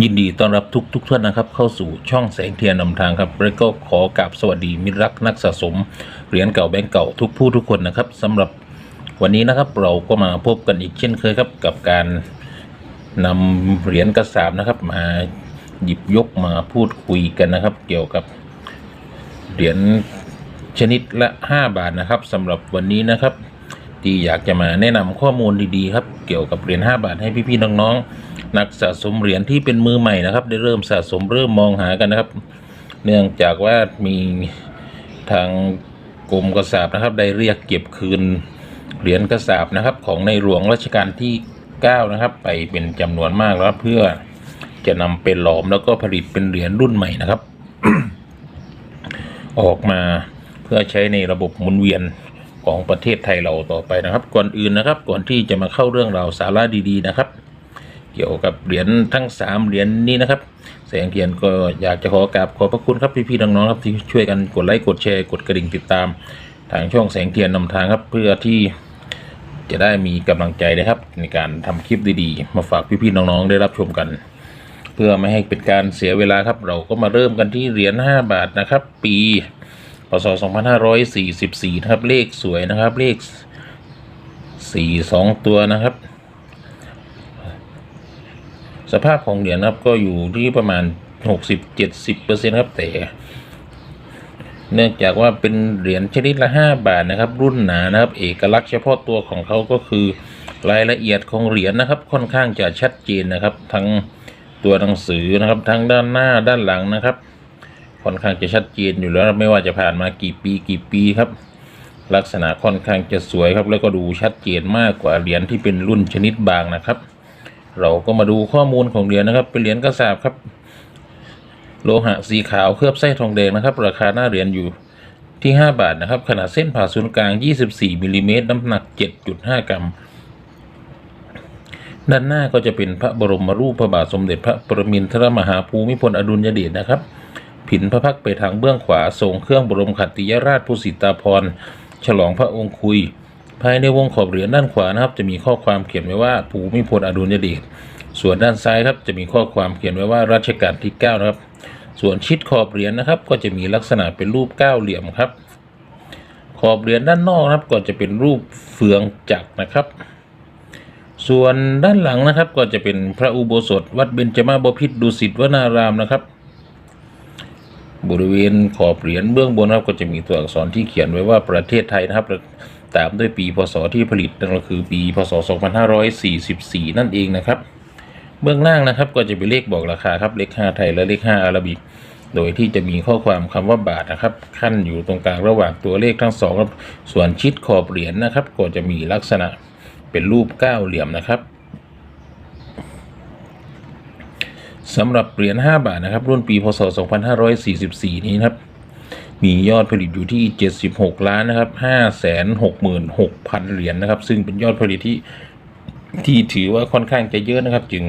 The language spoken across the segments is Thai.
ยินดีต้อนรับทุกทุกท่านนะครับ เข้าสู่ช่องแสงเทียนนำทางครับแล้วก็ขอกราบสวัสดีมิตรรักนักสะสมเหรียญเก่าแบงก์เก่าทุกผู้ทุกคนนะครับสำหรับวันนี้นะครับเราก็มาพบกันอีกเช่นเคยครับกับการนำเหรียญกระสาบนะครับ มาหยิบยกมาพูดคุยกันนะครับ เกี่ยวกับเหรียญชนิดละ 5 บาทนะครับสำหรับวันนี้นะครับ ที่อยากจะมาแนะนำข้อมูลดีๆครับ เกี่ยวกับเหรียญ5บาทให้พี่ๆน้องๆนักสะสมเหรียญที่เป็นมือใหม่นะครับ ได้เริ่มสะสมเริ่มมองหากันนะครับ เนื่องจากว่ามีทางกรมกระสาบนะครับ ได้เรียกเก็บคืนเหรียญกระสาบนะครับ ของในหลวงรัชกาลที่ 9 นะครับ ไปเป็นจำนวนมากแล้วเพื่อจะนำเป็นหลอมแล้วก็ผลิตเป็นเหรียญรุ่นใหม่นะครับ ออกมาเพื่อใช้ในระบบหมุนเวียน ของประเทศไทยเราต่อไปนะครับ ก่อนอื่นนะครับ ก่อนที่จะมาเข้าเรื่องราวสาระดีๆนะครับ เกี่ยวกับเหรียญทั้ง 3 เหรียญนี้นะครับแสงเทียนก็อยากจะขอกราบขอบพระคุณครับพี่ๆน้องๆครับที่ช่วยกันกดไลค์กดแชร์กดกระดิ่งติดตาม ทางช่องแสงเทียนนำทางครับเพื่อที่จะได้มีกำลังใจนะครับ ในการทำคลิปดีๆ มาฝากพี่ๆน้องๆได้รับชมกัน เพื่อไม่ให้เป็นการเสียเวลาครับ เราก็มาเริ่มกันที่เหรียญ5บาทนะครับ ปี ศ2544นะครับ เลขสวยนะครับ เลข 4 2 ตัวนะครับ สภาพของเหรียญนะครับก็อยู่ที่ประมาณ 60-70%ครับแต่ เนื่องจากว่าเป็นเหรียญชนิดละ 5 บาทนะครับ รุ่นหนานะครับ เอกลักษณ์เฉพาะตัวของเขาก็คือรายละเอียดของเหรียญนะครับ ค่อนข้างจะชัดเจนนะครับ ทั้งตัวหนังสือนะครับ ทั้งด้านหน้าด้านหลังนะครับ ค่อนข้างจะชัดเจนอยู่แล้วไม่ว่าจะผ่านมากี่ปีกี่ปีครับ ลักษณะค่อนข้างจะสวยครับ แล้วก็ดูชัดเจนมากกว่าเหรียญที่เป็นรุ่นชนิดบางนะครับ เราก็มาดูข้อมูลของเหรียญนะครับ เป็นเหรียญกระสาบครับ โลหะสีขาวเคลือบไส้ทองแดงนะครับ ราคาหน้าเหรียญอยู่ที่ 5 บาทนะครับ ขนาดเส้นผ่าศูนย์กลาง 24มิลลิเมตรน้ำหนัก 7.5 กรัมด้านหน้าก็จะเป็นพระบรมรูปพระบาทสมเด็จพระปรมินทรมหาภูมิพลอดุลยเดชนะครับ ผินพระพักไปทางเบื้องขวาทรงเครื่องบรมขัตติยราชภูสิตาภรฉลองพระองค์คุย ภายในวงขอบเหรียญด้านขวานะครับจะมีข้อความเขียนไว้ว่าภูมิพลอดุลยเดชส่วนด้านซ้ายครับจะมีข้อความเขียนไว้ว่ารัชกาลที่9นะครับ ส่วนชิดขอบเหรียญนะครับ ก็จะมีลักษณะเป็นรูปเก้าเหลี่ยมครับ ขอบเหรียญด้านนอกนะครับ ก็จะเป็นรูปเฟืองจักรนะครับ ส่วนด้านหลังนะครับก็จะเป็นพระอุโบสถ วัดเบญจมาบพิตรดุสิตวนารามนะครับ บริเวณขอบเหรียญเบื้องบนครับก็จะมีตัวอักษรที่เขียนไว้ว่าประเทศไทยนะครับตามด้วยปีพศที่ผลิตนั่นก็คือปีพศ 2544 นั่นเองนะครับ เบื้องล่างนะครับก็จะเป็นเลขบอกราคาครับเลข 5 ไทยและเลข 5 อาราบิก โดยที่จะมีข้อความคำว่าบาทนะครับขั้นอยู่ตรงกลางระหว่างตัวเลขทั้งสองครับส่วนชิดขอบเหรียญนะครับ ก็จะมีลักษณะเป็นรูปเก้าเหลี่ยมนะครับ สำหรับเหรียญ5บาทนะครับ รุ่นปีพศ 2544 นี้นะครับ มียอดผลิตอยู่ที่ 76 ล้านนะครับ 566,000 เหรียญนะครับ ซึ่งเป็นยอดผลิตที่ที่ถือว่าค่อนข้างจะเยอะนะครับ จึง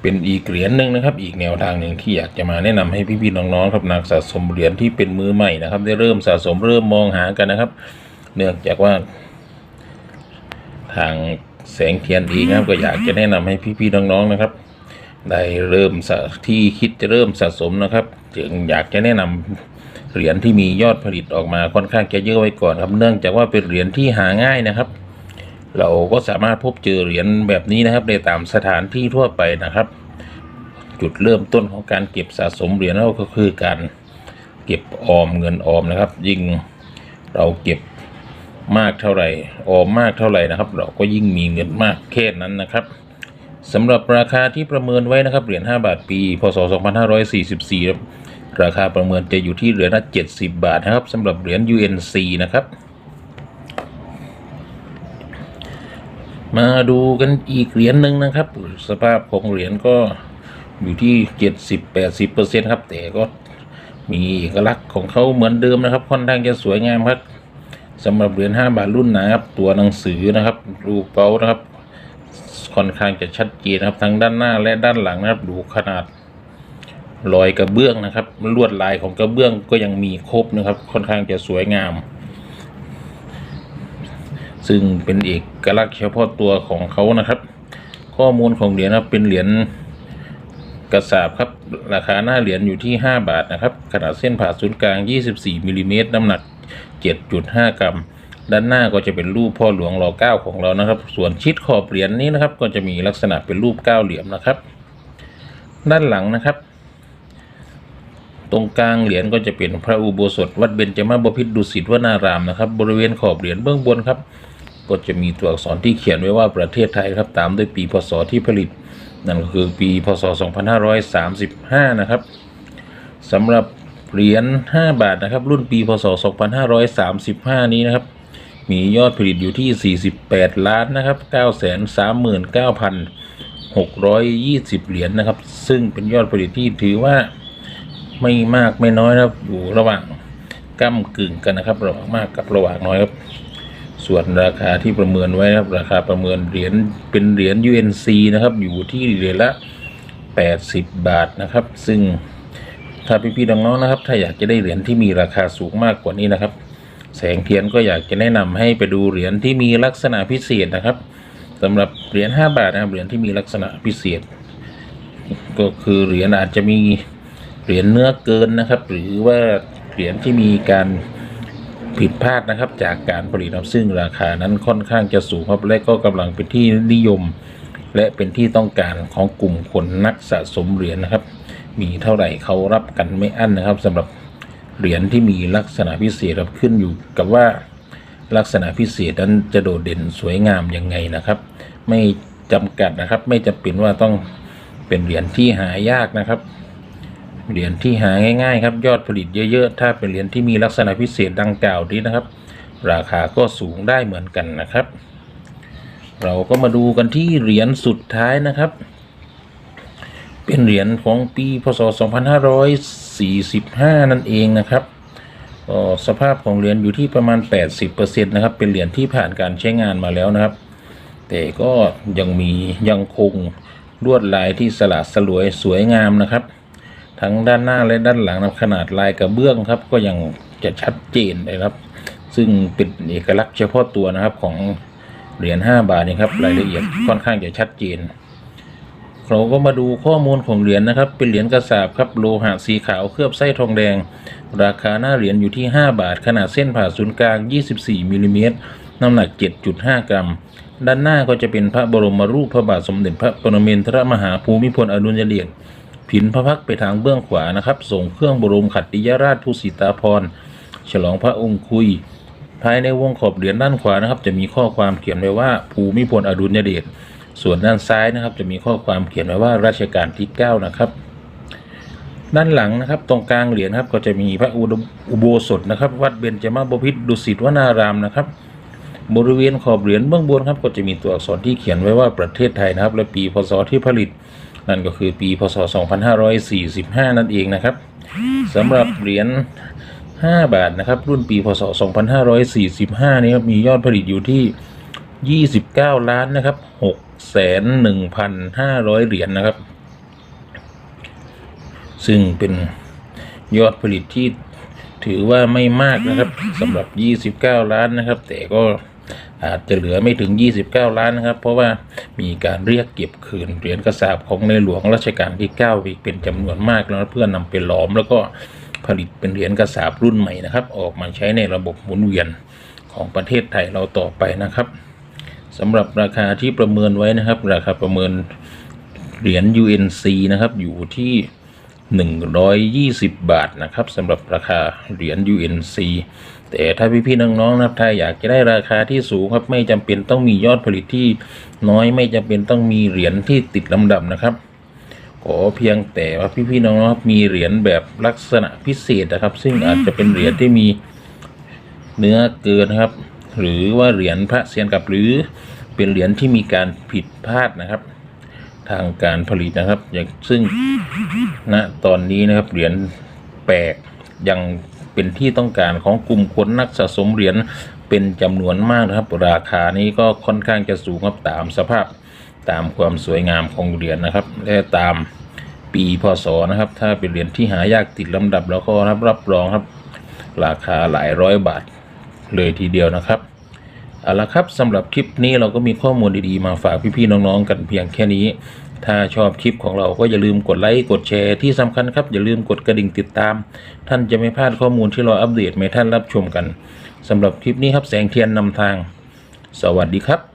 เป็นอีกเหรียญหนึ่งนะครับ อีกแนวทางหนึ่งที่อยากจะมาแนะนำให้พี่ๆน้องๆครับนักสะสมเหรียญที่เป็นมือใหม่นะครับ ได้เริ่มสะสมเริ่มมองหากันนะครับ เนื่องจากว่า ทางแสงเทียนเองนะครับก็อยากจะแนะนำให้พี่ๆน้องๆนะครับ ได้เริ่มที่คิดจะเริ่มสะสมนะครับจึงอยากจะแนะนำเหรียญที่มียอดผลิตออกมาค่อนข้างจะเยอะไว้ก่อนครับ เนื่องจากว่าเป็นเหรียญที่หาง่ายนะครับ เราก็สามารถพบเจอเหรียญแบบนี้นะครับในตามสถานที่ทั่วไปนะครับ จุดเริ่มต้นของการเก็บสะสมเหรียญก็คือการเก็บออมเงินออมนะครับ ยิ่งเราเก็บมากเท่าไหร่ออมมากเท่าไหร่นะครับ เราก็ยิ่งมีเงินมากแค่นั้นนะครับ สำหรับราคาที่ประเมินไว้นะครับเหรียญ5บาทปี พศ 2544ครับราคาประเมินจะอยู่ที่เหรียญละ70 บาทนะครับสำหรับเหรียญ UNC นะครับ มาดูกันอีกเหรียญหนึ่งนะครับ สภาพของเหรียญก็อยู่ที่ 70-80%ครับ แต่ก็มีเอกลักษณ์ของเขาเหมือนเดิมนะครับ ค่อนข้างจะสวยงามครับสำหรับเหรียญ5บาทรุ่นหนะครับ ตัวหนังสือนะครับรูปเป้านะครับ ค่อนข้างจะชัดเจนนะครับ ทั้งด้านหน้าและด้านหลังนะครับ ดูขนาดรอยกระเบื้องนะครับลวดลายของกระเบื้องก็ยังมีครบนะครับ ค่อนข้างจะสวยงาม ซึ่งเป็นเอกลักษณ์เฉพาะตัวของเขานะครับ ข้อมูลของเหรียญนะเป็นเหรียญกระสาบครับ ราคาหน้าเหรียญอยู่ที่ 5 บาทนะครับ ขนาดเส้นผ่าศูนย์กลาง 24มิลลิเมตรน้ำหนัก 7.5 กรัม ด้านหน้าก็จะเป็นรูปพ่อหลวงรอเก้าของเรานะครับ ส่วนชิดขอบเหรียญนี้นะครับ ก็จะมีลักษณะเป็นรูปเก้าเหลี่ยมนะครับ ด้านหลังนะครับ ตรงกลางเหรียญก็จะเป็นพระอุโบสถ วัดเบญจมาบพิตรดุสิตวนารามนะครับ บริเวณขอบเหรียญเบื้องบนครับ ก็จะมีตัวอักษรที่เขียนไว้ว่าประเทศไทยครับ ตามด้วยปีพศที่ผลิต นั่นก็คือปีพศ 2535 นะครับสำหรับเหรียญ5บาทนะครับ รุ่นปีพศ 2535 นี้นะครับ มียอดผลิตอยู่ที่ 48 ล้านนะครับ 939,620 เหรียญนะครับ ซึ่งเป็นยอดผลิตที่ถือว่าไม่มากไม่น้อยนะครับ อยู่ระหว่างก้ากึ่งกันนะครับ ระหว่างมากกับระหว่างน้อยครับ ส่วนราคาที่ประเมินไว้นะครับ ราคาประเมินเหรียญเป็นเหรียญ UNC นะครับ อยู่ที่เหรียญละ 80 บาทนะครับ ซึ่งถ้าพี่ๆน้องๆนะครับ ถ้าอยากจะได้เหรียญที่มีราคาสูงมากกว่านี้นะครับ แสงเทียนก็อยากจะแนะนำให้ไปดูเหรียญที่มีลักษณะพิเศษนะครับสำหรับเหรียญ5บาทนะครับเหรียญที่มีลักษณะพิเศษ ก็คือเหรียญอาจจะมีเหรียญเนื้อเกินนะครับ หรือว่าเหรียญที่มีการผิดพลาดนะครับ จากการผลิตครับซึ่งราคานั้นค่อนข้างจะสูงครับและก็กำลังเป็นที่นิยม และเป็นที่ต้องการของกลุ่มคนนักสะสมเหรียญนะครับ มีเท่าไหร่เขารับกันไม่อั้นนะครับสำหรับ เหรียญที่มีลักษณะพิเศษครับขึ้นอยู่กับว่าลักษณะพิเศษนั้นจะโดดเด่นสวยงามยังไงนะครับ ไม่จำกัดนะครับ ไม่จำเป็นว่าต้องเป็นเหรียญที่หายากนะครับ เหรียญที่หาง่ายๆ ครับยอดผลิตเยอะๆ ถ้าเป็นเหรียญที่มีลักษณะพิเศษดังกล่าวนี้นะครับ ราคาก็สูงได้เหมือนกันนะครับ เราก็มาดูกันที่เหรียญสุดท้ายนะครับ เป็นเหรียญของปีพศ 2545 นั่นเองนะครับก็สภาพของเหรียญอยู่ที่ประมาณ 80%นะครับ เป็นเหรียญที่ผ่านการใช้งานมาแล้วนะครับ แต่ก็ยังมียังคงลวดลายที่สลัดสลวยสวยงามนะครับ ทั้งด้านหน้าและด้านหลังนะขนาดลายกระเบื้องครับ ก็ยังจะชัดเจนเลยครับ ซึ่งเป็นเอกลักษณ์เฉพาะตัวนะครับของเหรียญ5บาทนี่ครับรายละเอียดค่อนข้างจะชัดเจน เราก็มาดูข้อมูลของเหรียญนะครับ เป็นเหรียญกระสาบครับ โลหะสีขาวเคลือบไส้ทองแดง ราคาหน้าเหรียญอยู่ที่ 5 บาท ขนาดเส้นผ่าศูนย์กลาง 24มิลลิเมตรน้ำหนัก 7.5 กรัม ด้านหน้าก็จะเป็นพระบรมรูปพระบาทสมเด็จพระปรมินทรมหาภูมิพลอดุลยเดชผินพระพักไปทางเบื้องขวานะครับ ส่งเครื่องบรมขัตติยราชผู้สิตาพร ฉลองพระองค์คุย ภายในวงขอบเหรียญด้านขวานะครับ จะมีข้อความเขียนไว้ว่าภูมิพลอดุลยเดช ส่วนด้านซ้ายนะครับ จะมีข้อความเขียนไว้ว่ารัชกาลที่ 9 นะครับ ด้านหลังนะครับ ตรงกลางเหรียญครับ ก็จะมีพระอุโบสถนะครับ วัดเบญจมาบพิตรดุสิตวนารามนะครับ บริเวณขอบเหรียญเบื้องบนครับ ก็จะมีตัวอักษรที่เขียนไว้ว่าประเทศไทยนะครับ และปีพศที่ผลิต นั่นก็คือปีพศ 2545 นั่นเองนะครับสำหรับเหรียญ5 บาทนะครับ รุ่นปีพศ 2545 นี้มียอดผลิตอยู่ที่ 29ล้านนะครับ6แสน1,500เหรียญนะครับ ซึ่งเป็นยอดผลิตที่ถือว่าไม่มากนะครับสำหรับ29ล้านนะครับ แต่ก็อาจจะเหลือไม่ถึง 29 ล้านนะครับ เพราะว่ามีการเรียกเก็บคืนเหรียญกระสาบของในหลวงรัชกาลที่ 9 อีกเป็นจำนวนมากแล้วเพื่อนำไปหลอมแล้วก็ผลิตเป็นเหรียญกระสาบรุ่นใหม่นะครับ ออกมาใช้ในระบบหมุนเวียนของประเทศไทยเราต่อไปนะครับ สำหรับราคาที่ประเมินไว้นะครับ ราคาประเมินเหรียญ UNC นะครับ อยู่ที่ 120 บาทนะครับสำหรับราคาเหรียญ UNC แต่ถ้าพี่ๆน้องๆนะครับถ้าอยากจะได้ราคาที่สูงครับไม่จำเป็นต้องมียอดผลิตที่น้อยไม่จำเป็นต้องมีเหรียญที่ติดลำดับนะครับขอเพียงแต่ว่าพี่ๆน้องๆมีเหรียญแบบลักษณะพิเศษนะครับ ซึ่งอาจจะเป็นเหรียญที่มีเนื้อเกินครับ หรือว่าเหรียญพระเซียนกับหรือเป็นเหรียญที่มีการผิดพลาดนะครับ ทางการผลิตนะครับ อย่างซึ่งณตอนนี้นะครับเหรียญแปลกยังเป็นที่ต้องการของกลุ่มคนนักสะสมเหรียญเป็นจำนวนมากนะครับ ราคานี้ก็ค่อนข้างจะสูงครับตามสภาพตามความสวยงามของเหรียญนะครับ และตามปีพศนะครับ ถ้าเป็นเหรียญที่หายากติดลำดับแล้วก็รับรับรองครับ ราคาหลายร้อยบาท เลยทีเดียวนะครับเอาละครับสำหรับคลิปนี้เราก็มีข้อมูลดีๆมาฝากพี่ๆน้องๆกันเพียงแค่นี้ ถ้าชอบคลิปของเราก็อย่าลืมกดไลค์กดแชร์ที่สำคัญครับอย่าลืมกดกระดิ่งติดตาม ท่านจะไม่พลาดข้อมูลที่เราอัปเดตให้ท่านรับชมกันสำหรับคลิปนี้ครับแสงเทียนนำทาง สวัสดีครับ